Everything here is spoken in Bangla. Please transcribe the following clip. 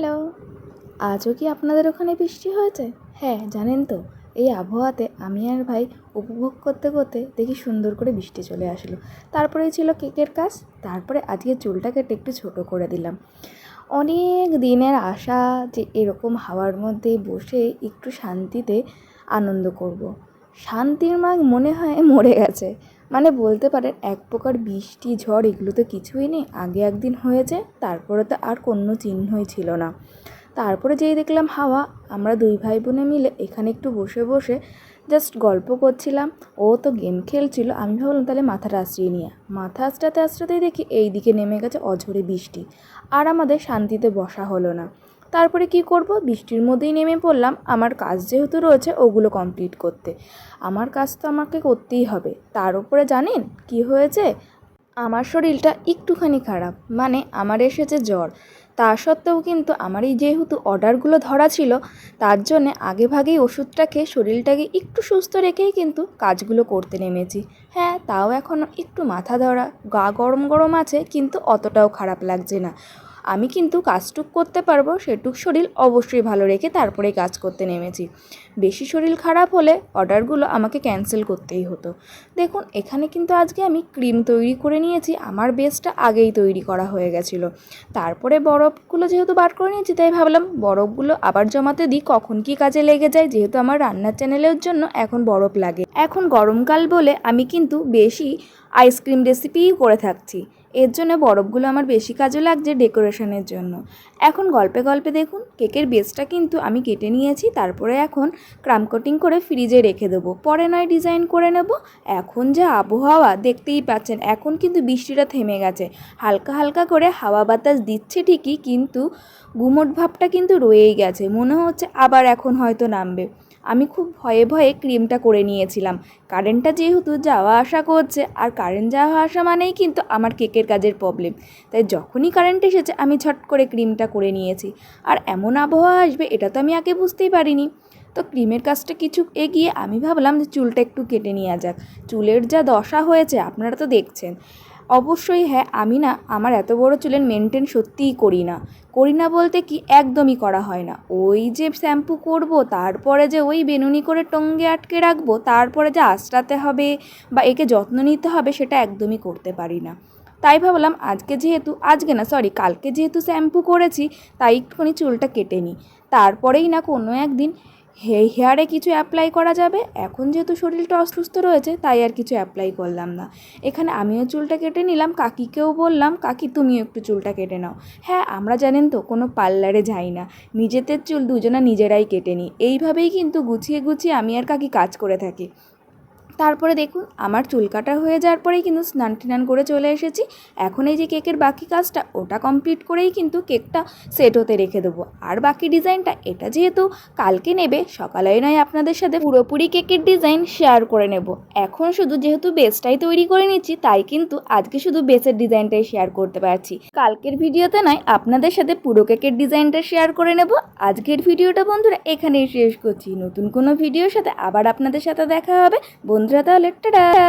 হ্যালো। আজও কি আপনাদের ওখানে বৃষ্টি হয়েছে? হ্যাঁ জানেন তো, এই আবহাওয়াতে আমি আর ভাই উপভোগ করতে করতে দেখি সুন্দর করে বৃষ্টি চলে আসলো। তারপরেই ছিল কেকের কাজ, তারপরে আজকে চুলটা কেটে একটু ছোট করে দিলাম। অনেক দিনের আশা যে এরকম হাওয়ার মধ্যে বসে একটু শান্তিতে আনন্দ করব। শান্তির মাগ মনে হয় মরে গেছে। মানে বলতে পারেন এক প্রকার বৃষ্টি, ঝড় এগুলো তো কিছুই নেই। আগে একদিন হয়েছে, তারপরে তো আর কোনো চিহ্নই ছিল না। তারপরে যেই দেখলাম হাওয়া, আমরা দুই ভাই বোনে মিলে এখানে একটু বসে বসে জাস্ট গল্প করছিলাম। ও তো গেম খেলছিল, আমি ভাবলাম তাহলে মাথাটা আশ্রিয়ে নিয়ে মাথা আশ্রাতে আশ্রাতেই দেখি এই দিকে নেমে গেছে অঝরে বৃষ্টি। আর আমাদের শান্তিতে বসা হলো না। তারপরে কি করব? বৃষ্টির মধ্যেই নেমে পড়লাম। আমার কাজ যেহেতু রয়েছে, ওগুলো কমপ্লিট করতে। আমার কাজ তো আমাকে করতেই হবে। তার উপরে জানেন কি হয়েছে? আমার শরীরটা একটুখানি খারাপ। মানে আমার এসেছে জ্বর। তা সত্ত্বেও কিন্তু আমার এই যেহেতু অর্ডারগুলো ধরা ছিল, তার জন্যে আগে ভাগেই ওষুধটা খেয়ে শরীরটাকে একটু সুস্থ রেখেই কিন্তু কাজগুলো করতে নেমেছি। হ্যাঁ তাও এখনও একটু মাথা ধরা। গা গরম গরম আছে, কিন্তু অতটাও খারাপ লাগছে না। আমি কিন্তু কাজটুক করতে পারব, সেটুক শরীর অবশ্যই ভালো রেখে তারপরে কাজ করতে নেমেছি। বেশি শরীর খারাপ হলে অর্ডারগুলো আমাকে ক্যান্সেল করতেই হতো। দেখুন, এখানে কিন্তু আজকে আমি ক্রিম তৈরি করে নিয়েছি, আমার বেসটা আগেই তৈরি করা হয়ে গেছিল। তারপরে বরফগুলো যেহেতু বার করে নিয়েছি, তাই ভাবলাম বরফগুলো আবার জমাতে দিই, কখন কি কাজে লেগে যায়, যেহেতু আমার রান্নার চ্যানেলের জন্য এখন বরফ লাগে। এখন গরমকাল বলে আমি কিন্তু বেশি আইসক্রিম রেসিপিই করে থাকছি। এর জন্য বরফগুলো আমার বেশি কাজে লাগছে ডেকোরেশনের জন্য। এখন গল্পে গল্পে দেখুন, কেকের বেসটা কিন্তু আমি কেটে নিয়েছি, তারপরে এখন ক্রাম কোটিং করে ফ্রিজে রেখে দেবো। পরে নয় ডিজাইন করে নেব। এখন যে আবহাওয়া, দেখতেই পাচ্ছেন, এখন কিন্তু বৃষ্টিটা থেমে গেছে। হালকা হালকা করে হাওয়া বাতাস দিচ্ছে ঠিকই, কিন্তু গুমট ভাবটা কিন্তু রয়েই গেছে। মনে হচ্ছে আবার এখন হয়তো নামবে। আমি খুব ভয়ে ভয়ে ক্রিমটা করে নিয়েছিলাম। কারেন্টটা যেহেতু যাওয়া আসা করছে, আর কারেন্ট যাওয়া আসা মানেই কিন্তু আমার কেকের কাজের প্রবলেম তাই যখনই কারেন্ট এসেছে, আমি ছট করে ক্রিমটা করে নিয়েছি। আর এমন আবহাওয়া আসবে, এটা তো আমি আগে বুঝতেই পারিনি। তো ক্রিমের কাজটা কিছু এগিয়ে আমি ভাবলাম যে চুলটা একটু কেটে নেওয়া যাক। চুলের যা দশা হয়েছে, আপনারা তো দেখছেন। অবশ্যই হ্যাঁ আমি না আমার এত বড় চুলের মেনটেন সত্যিই করি না। করি না বলতে কি একদমই করা হয় না। ওই যে শ্যাম্পু করব, তারপরে যে ওই বেনুনি করে টঙ্গে আটকে রাখব, তারপরে যে আঁচড়াতে হবে বা একে যত্ন নিতে হবে, সেটা একদমই করতে পারি না। তাই ভাবলাম আজকে যেহেতু, আজকে না সরি কালকে যেহেতু শ্যাম্পু করেছি, তাই একটুখানি চুলটা কেটে নিই। তারপরেই না কোনো একদিন হে হেয়ারে কিছু অ্যাপ্লাই করা যাবে? এখন যেহেতু শরীরটা অসুস্থ রয়েছে, তাই আর কিছু অ্যাপ্লাই করলাম না। এখানে আমিও চুলটা কেটে নিলাম, কাকিকেও বললাম, কাকি, তুমিও একটু চুলটা কেটে নাও। হ্যাঁ আমরা জানেন তো, কোনো পার্লারে যাই না। নিজেদের চুল দুজনা নিজেরাই কেটে নিই। এইভাবেই কিন্তু গুছিয়ে গুছিয়ে আমি আর কাকি কাজ করে থাকি। তারপরে দেখুন, আমার চুল কাটা হয়ে যাওয়ার পরেই কিন্তু স্নান টিনান করে চলে এসেছি। এখন এই যে কেকের বাকি কাজটা, ওটা কমপ্লিট করেই কিন্তু কেকটা সেট হতে রেখে দেবো। আর বাকি ডিজাইনটা, এটা যেহেতু কালকে নেবে সকালে নয় আপনাদের সাথে পুরোপুরি কেকের ডিজাইন শেয়ার করে নেব। এখন শুধু যেহেতু বেসটাই তৈরি করে নিচ্ছি, তাই কিন্তু আজকে শুধু বেসের ডিজাইনটাই শেয়ার করতে পারছি। কালকের ভিডিওতে নয়, আপনাদের সাথে পুরো কেকের ডিজাইনটা শেয়ার করে নেব। আজকের ভিডিওটা বন্ধুরা এখানেই শেষ করছি। নতুন কোনো ভিডিওর সাথে আবার আপনাদের সাথে দেখা হবে। বন্ধুরা তাহলে টাটা